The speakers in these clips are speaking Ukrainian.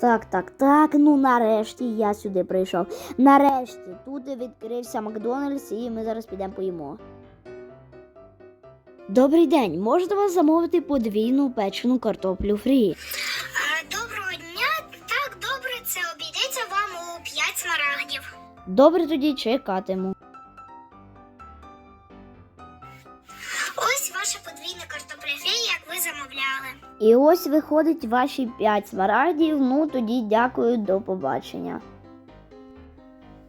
Так, так, так. Ну нарешті я сюди прийшов. Нарешті тут відкрився Макдональдс, і ми зараз підемо поїмо. Добрий день, можна вас замовити подвійну печену картоплю фрі? Доброго дня. Так, добре, це обійдеться вам у 5 смарагдів. Добре, тоді чекатиму. І ось виходить ваші 5 смарагдів. Ну тоді дякую, до побачення.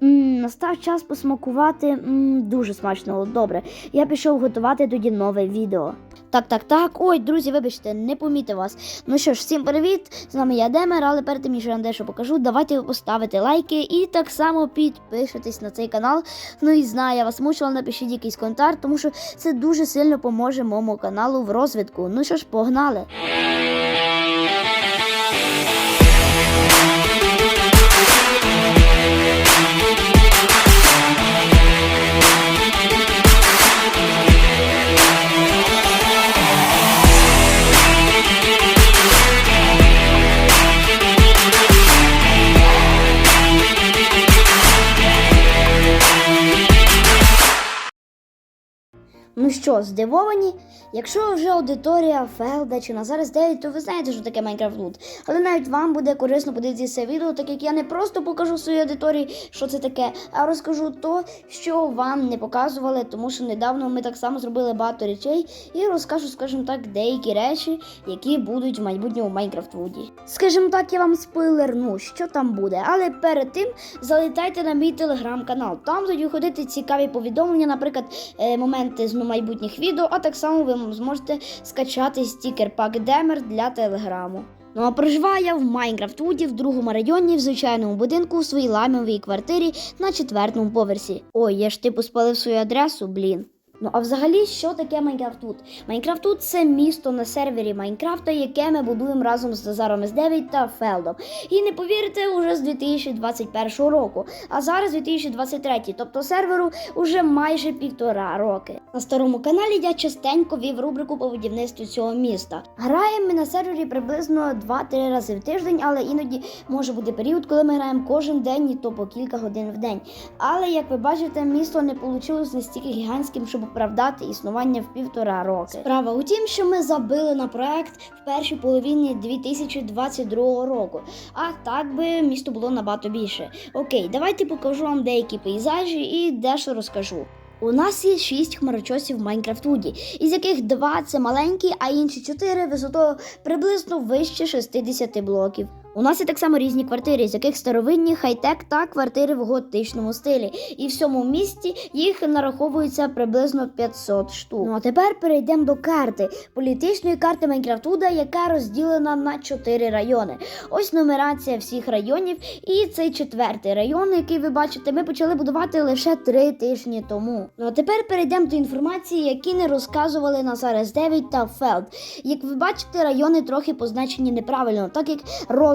М, настав час посмакувати. М, дуже смачно, добре. Я пішов готувати тоді нове відео. Так, так, так. Ой, друзі, вибачте, не помітив вас. Ну що ж, всім привіт! З вами я Демер, але перед тим, ніж я вам дещо покажу, давайте ви поставите лайки і так само підпишитесь на цей канал. Ну і знаю, я вас мучила, напишіть якийсь коментар, тому що це дуже сильно поможе моєму каналу в розвитку. Ну що ж, погнали! Ну що, здивовані? Якщо вже аудиторія Фелда чи Назар 9, то ви знаєте, що таке Майнкрафт Лут. Але навіть вам буде корисно подивитися це відео, так як я не просто покажу своїй аудиторії, що це таке, а розкажу то, що вам не показували, тому що недавно ми так само зробили багато речей і розкажу, скажімо так, деякі речі, які будуть в майбутньому Майнкрафт Вуді. Скажімо так, я вам спойлерну, що там буде. Але перед тим залітайте на мій телеграм-канал. Там тоді ходити цікаві повідомлення, наприклад, е, моменти з майбутніх відео, а так само ви зможете скачати стікер пак Демер для телеграму. Ну а проживаю я в Майнкрафт Вуді в другому районі в звичайному будинку у своїй ламовій квартирі на четвертому поверсі. Ой, я ж типу спалив свою адресу, блін. Ну а взагалі, що таке Майнкрафт тут? Майнкрафт тут це місто на сервері Майнкрафта, яке ми будуємо разом з Назаром С9 та Фелдом. І не повірите, уже з 2021 року. А зараз 2023, тобто серверу уже майже півтора роки. На старому каналі я частенько вів рубрику по будівництву цього міста. Граємо ми на сервері приблизно 2-3 рази в тиждень, але іноді може бути період, коли ми граємо кожен день і то по кілька годин в день. Але як ви бачите, місто не вийшло настільки гігантським, щоб оправдати існування в півтора роки. Справа у тім, що ми забили на проект в першій половині 2022 року. А так би місто було набагато більше. Окей, давайте покажу вам деякі пейзажі і дещо розкажу. У нас є шість хмарочосів в Майнкрафт Вуді, із яких два це маленькі, а інші чотири висотою приблизно вище 60 блоків. У нас є так само різні квартири, з яких старовинні, хай-тек та квартири в готичному стилі. І в всьому місті їх нараховується приблизно 500 штук. Ну а тепер перейдемо до карти політичної карти Майнкрафтуда, яка розділена на чотири райони. Ось нумерація всіх районів. І цей четвертий район, який ви бачите, ми почали будувати лише три тижні тому. Ну а тепер перейдемо до інформації, які не розказували на зараз 9 та Фелд. Як ви бачите, райони трохи позначені неправильно, так як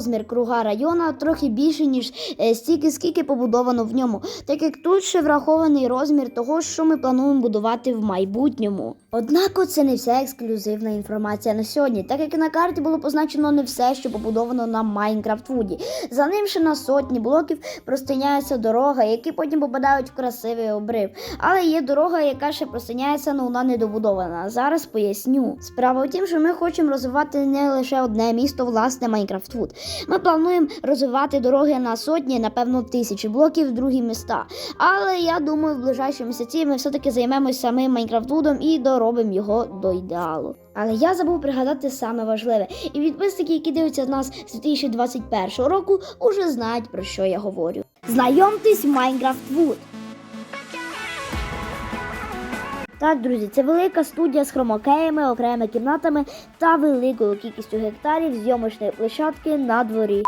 розмір круга району трохи більший, ніж е, стільки, скільки побудовано в ньому, так як тут ще врахований розмір того, що ми плануємо будувати в майбутньому. Однак це не вся ексклюзивна інформація на сьогодні, так як на карті було позначено не все, що побудовано на Майнкрафт Вуді. За ним ще на сотні блоків простиняється дорога, які потім попадають в красивий обрив. Але є дорога, яка ще простиняється, але вона не добудована. Зараз поясню. Справа в тім, що ми хочемо розвивати не лише одне місто, власне, Майнкрафт Вуд. Ми плануємо розвивати дороги на сотні, напевно, тисячі блоків в другі міста. Але я думаю, в ближайші місяці ми все-таки займемось самим Майнкрафтвудом і доробимо його до ідеалу. Але я забув пригадати саме важливе. І підписники, які дивляться нас з 2021 року, уже знають про що я говорю. Знайомтесь, Майнкрафт Вуд. Так, друзі, це велика студія з хромакеями, окремими кімнатами та великою кількістю гектарів зйомочної площадки на дворі.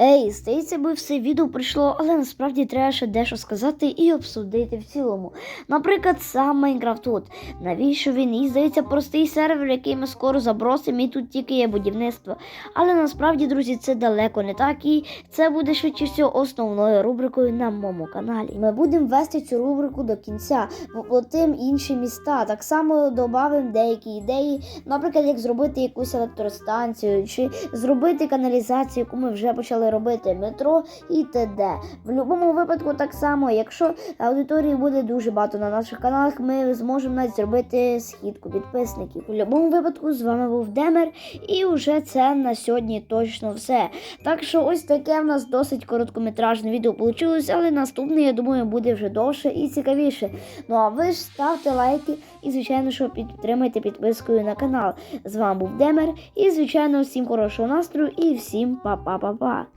Ей, здається, би все відео прийшло, але насправді треба ще дещо сказати і обсудити в цілому. Наприклад, сам Майнкрафт тут. Навіщо він? І здається, простий сервер, який ми скоро забросимо, і тут тільки є будівництво. Але насправді, друзі, це далеко не так, і це буде швидше всього основною рубрикою на моєму каналі. Ми будемо вести цю рубрику до кінця, воплотим інші міста. Так само додамо деякі ідеї, наприклад, як зробити якусь електростанцію, чи зробити каналізацію, яку ми вже почали робити, метро і т.д. В будь-якому випадку, так само, якщо аудиторії буде дуже багато на наших каналах, ми зможемо навіть зробити східку підписників. В будь-якому випадку з вами був Демер, і вже це на сьогодні точно все. Так що ось таке в нас досить короткометражне відео вийшло, але наступне, я думаю, буде вже довше і цікавіше. Ну а ви ж ставте лайки і, звичайно, що підтримайте підпискою на канал. З вами був Демер, і, звичайно, всім хорошого настрою і всім па-па-па-па.